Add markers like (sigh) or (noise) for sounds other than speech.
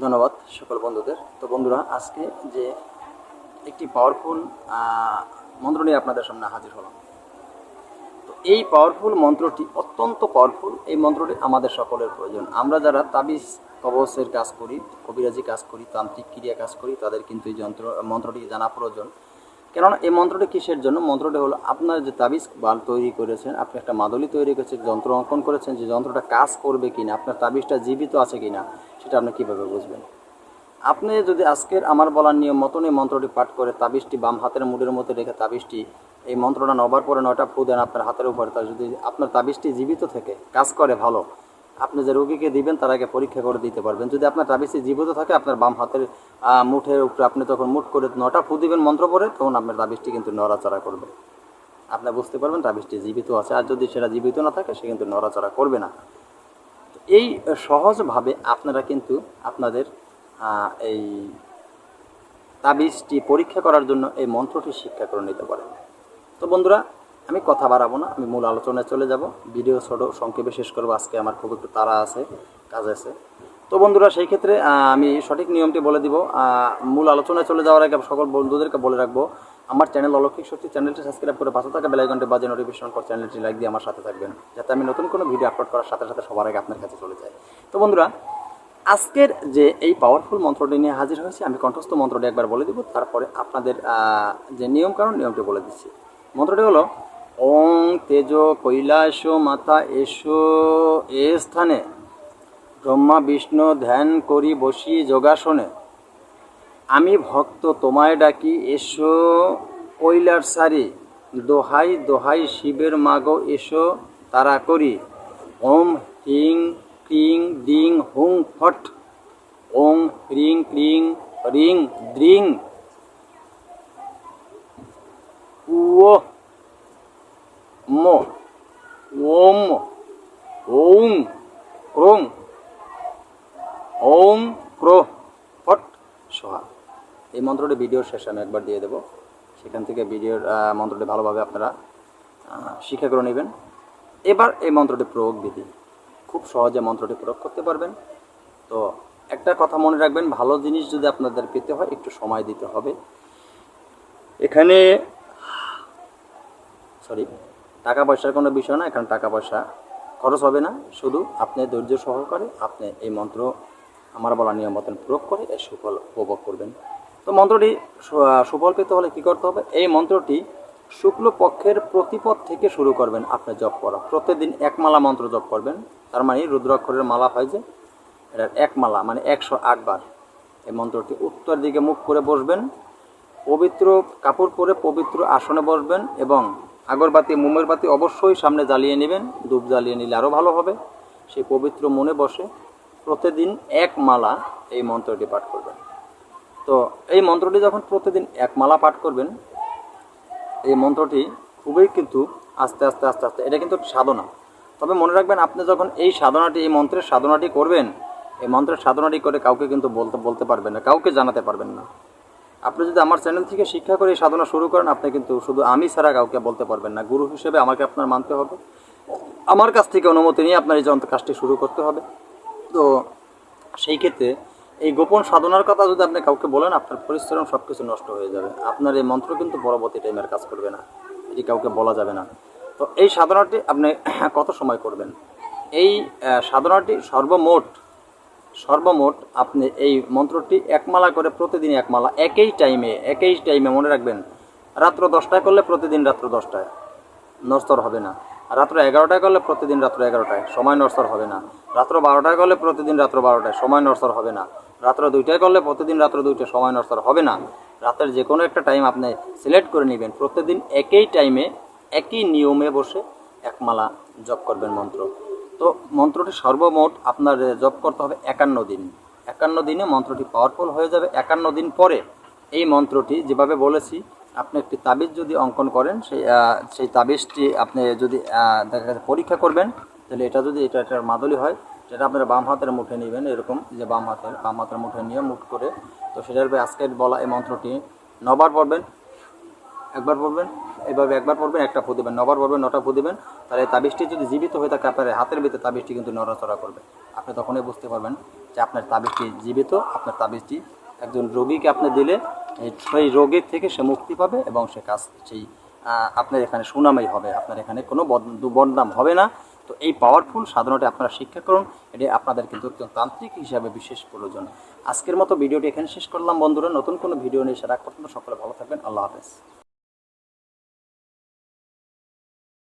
ধন্যবাদ সকল বন্ধুদের। তো বন্ধুরা, আজকে যে একটি পাওয়ারফুল মন্ত্র নিয়ে আপনাদের সামনে হাজির হলাম। তো এই পাওয়ারফুল মন্ত্রটি অত্যন্ত পাওয়ারফুল এই মন্ত্রটি আমাদের সকলের প্রয়োজন। আমরা যারা তাবিজ, কবচের কাজ করি, কবিরাজি কাজ করি, তান্ত্রিক ক্রিয়া কাজ করি, তাদের কিন্তু এই যন্ত্র, মন্ত্রটি জানা প্রয়োজন। কেননা এই মন্ত্রটি কিসের জন্য? মন্ত্রটি হলো আপনার যে তাবিজ, বাল তৈরি করেছেন, আপনি একটা মাদলি তৈরি করেছেন, যন্ত্র অঙ্কন করেছেন, যে যন্ত্রটা কাজ করবে কিনা, আপনার তাবিজটা জীবিত আছে কিনা, সেটা আপনি কীভাবে বুঝবেন? আপনি যদি আজকের আমার বলার নিয়ম মতন এই মন্ত্রটি পাঠ করে তাবিজটি বাম হাতের মুডের মধ্যে রেখে তাবিজটি এই মন্ত্রটা নবার পরে নয়টা ফু দেন আপনার হাতের উপরে, তা যদি আপনার তাবিজটি জীবিত থেকে, কাজ করে ভালো আপনি যে রোগীকে দিবেন, তার আগে পরীক্ষা করে দিতে পারবেন। যদি আপনার তাবিজটি জীবিত থাকে, আপনার বাম হাতের মুঠের উপরে আপনি তখন মুঠ করে নটা ফু দিবেন মন্ত্র পরে তখন আপনার তাবিজটি কিন্তু নড়াচড়া করবে। আপনি বুঝতে পারবেন তাবিজটি জীবিত আছে, আর যদি সেটা জীবিত না থাকে, সে কিন্তু নড়াচড়া করবে না। এই সহজভাবে আপনারা কিন্তু আপনাদের এই তাবিজটি পরীক্ষা করার জন্য এই মন্ত্রটি শিক্ষা করে নিতে পারেন। তো বন্ধুরা আমি কথা বাড়াবো না, আমি মূল আলোচনায় চলে যাব। ভিডিও ছোটো, সংক্ষেপে শেষ করব। আজকে আমার খুব একটু তাড়া আছে, কাজ আছে। তো বন্ধুরা, সেই ক্ষেত্রে আমি সঠিক নিয়মটি বলে দিব। মূল আলোচনায় চলে যাওয়ার আগে সকল বন্ধুদেরকে বলে রাখব, আমার চ্যানেল অলৌকিক শক্তি চ্যানেলটি সাবস্ক্রাইব করে পাশে থাকা বেলাইকনটি বাজে নোটিফিকেশন করে চ্যানেলটি লাইক দিয়ে আমার সাথে থাকবেন, যাতে আমি নতুন কোনো ভিডিও আপলোড করার সাথে সাথে সবার আগে আপনার কাছে চলে যায়। তো বন্ধুরা, আজকের যে এই পাওয়ারফুল মন্ত্রটি নিয়ে হাজির হয়েছে, আমি কণ্ঠস্থ মন্ত্রটি একবার বলে দিব, তারপরে আপনাদের যে নিয়ম কারণ নিয়মটি বলে দিচ্ছি। মন্ত্রটি হলো ওং তেজ কৈলাস মাতা এসো। এ স্থানে ব্রহ্মা, বিষ্ণু ধ্যান করি বসি যোগাসনে। আমি ভক্ত, তোমায় ডাকি, এসো। কৈলার সারি, দোহাই দোহাই শিবের মাগো, এসো, তারা করি। ওম হিং, ক্রিং, ডিং, হুং, ফট। ওং হ্রিং ক্রিং, রিং, দ্রিং। ও মো ওম ওং ক্রোং ওং ক্রো ফট সোহা এই মন্ত্রটি ভিডিওর শেষে আমি একবার দিয়ে দেবো। সেখান থেকে ভিডিওর মন্ত্রটি ভালোভাবে আপনারা শিক্ষা করে নেবেন। এবার এই মন্ত্রটি প্রয়োগ বিধি। খুব সহজে মন্ত্রটি প্রয়োগ করতে পারবেন। তো একটা কথা মনে রাখবেন, ভালো জিনিস যদি আপনাদের পেতে হয়, একটু সময় দিতে হবে। এখানে সরি টাকা পয়সার কোনো বিষয় না, এখানে টাকা পয়সা খরচ হবে না। শুধু আপনি ধৈর্য সহকারে আপনি এই মন্ত্র আমার বলা নিয়ম মতন প্রয়োগ করে এর সুফল উপভোগ করবেন। তো মন্ত্রটি সুফল পেতে হলে কী করতে হবে? এই মন্ত্রটি শুক্ল পক্ষের প্রতিপদ থেকে শুরু করবেন আপনি জপ করা। প্রতিদিন এক মালা মন্ত্র জপ করবেন। তার মানে রুদ্রাক্ষরের মালা হয় যে, এটার এক মালা মানে একশো আটবার এই মন্ত্রটি উত্তর দিকে মুখ করে বসবেন, পবিত্র কাপড় পরে পবিত্র আসনে বসবেন এবং আগরবাতি মোমের বাতি অবশ্যই সামনে জ্বালিয়ে নেবেন। ধূপ জ্বালিয়ে নিলে আরও ভালো হবে। সেই পবিত্র মনে বসে। প্রতিদিন এক মালা এই মন্ত্রটি পাঠ করবেন। তো এই মন্ত্রটি যখন প্রতিদিন এক মালা পাঠ করবেন, এই মন্ত্রটি খুবই কিন্তু আস্তে আস্তে আস্তে আস্তে, এটা কিন্তু সাধনা। তবে মনে রাখবেন, আপনি যখন এই সাধনাটি, এই মন্ত্রের সাধনাটি করবেন, এই মন্ত্রের সাধনাটি করে কাউকে কিন্তু বলতে বলতে পারবেন না, কাউকে জানাতে পারবেন না। আপনি যদি আমার চ্যানেল থেকে শিক্ষা করে সাধনা শুরু করেন, আপনি কিন্তু শুধু আমি ছাড়া কাউকে বলতে পারবেন না। গুরু হিসেবে আমাকে আপনার মানতে হবে। আমার কাছ থেকে অনুমতি নিয়ে আপনার এই যন্ত্র কাজটি শুরু করতে হবে। তো সেই ক্ষেত্রে এই গোপন সাধনার কথা যদি আপনি কাউকে বলেন, আপনার পরিশ্রম সব কিছু নষ্ট হয়ে যাবে। আপনার এই মন্ত্র কিন্তু পরবর্তী টাইমের কাজ করবে না। এটি কাউকে বলা যাবে না। তো এই সাধনাটি আপনি (clears throat) কত সময় করবেন? এই সাধনাটি সর্বমোট সর্বমোট আপনি এই মন্ত্রটি একমালা করে প্রতিদিন একমালা একই টাইমে একই টাইমে মনে রাখবেন, রাত্র দশটায় করলে প্রতিদিন রাত্র দশটায় নস্তর হবে না। রাত্র এগারোটায় করলে প্রতিদিন রাত্র এগারোটায়, সময় নস্তর হবে না। রাত্র বারোটায় করলে প্রতিদিন রাত্র বারোটায়, সময় নস্তর হবে না। রাত্র দুইটায় করলে প্রতিদিন রাত্র দুইটায়, সময় নস্তর হবে না। রাতের যে কোনো একটা টাইম আপনি সিলেক্ট করে নেবেন, প্রতিদিন একই টাইমে একই নিয়মে বসে একমালা জপ করবেন মন্ত্র। তো মন্ত্রটি সর্বমোট আপনার জপ করতে হবে একান্ন দিন। একান্ন দিনে মন্ত্রটি পাওয়ারফুল হয়ে যাবে। একান্ন দিন পরে এই মন্ত্রটি, যেভাবে বলেছি, আপনি একটি তাবিজ যদি অঙ্কন করেন সেই সেই তাবিজটি আপনি যদি দেখা গেছে পরীক্ষা করবেন, তাহলে এটা যদি, এটা একটা মাদলি হয়, সেটা আপনারা বাম হাতের মুঠে নেবেন, এরকম যে বাম হাতের বাম হাতের মুঠে নিয়ে মুঠ করে, তো সেটার আজকের বলা এই মন্ত্রটি। নবার পড়বেন, একবার পড়বেন এভাবে একবার পড়বেন, একটা ফু দেবেন, নবার পড়বেন, নটা ফু দেবেন। তাহলে তাবিজটি যদি জীবিত হয়ে থাকে আপনার হাতের ভিতরে, তাবিজটি কিন্তু নড়াচড়া করবে। আপনি তখনই বুঝতে পারবেন যে আপনার তাবিজটি জীবিত, আপনার তাবিজটি একজন রোগীকে আপনি দিলে সেই রোগের থেকে সে মুক্তি পাবে এবং সে কাজ, সেই আপনার এখানে সুনামই হবে। আপনার এখানে কোনো বদ- বদনাম হবে না। তো এই পাওয়ারফুল সাধারণত আপনারা শিক্ষা করুন। এটি আপনাদের কিন্তু একজন তান্ত্রিক হিসাবে বিশেষ প্রয়োজন। আজকের মতো ভিডিওটি এখানে শেষ করলাম বন্ধুরা। নতুন কোনো ভিডিও নিয়ে সে রাখ পর্যন্ত সকলে ভালো থাকবেন। আল্লাহ হাফেজ।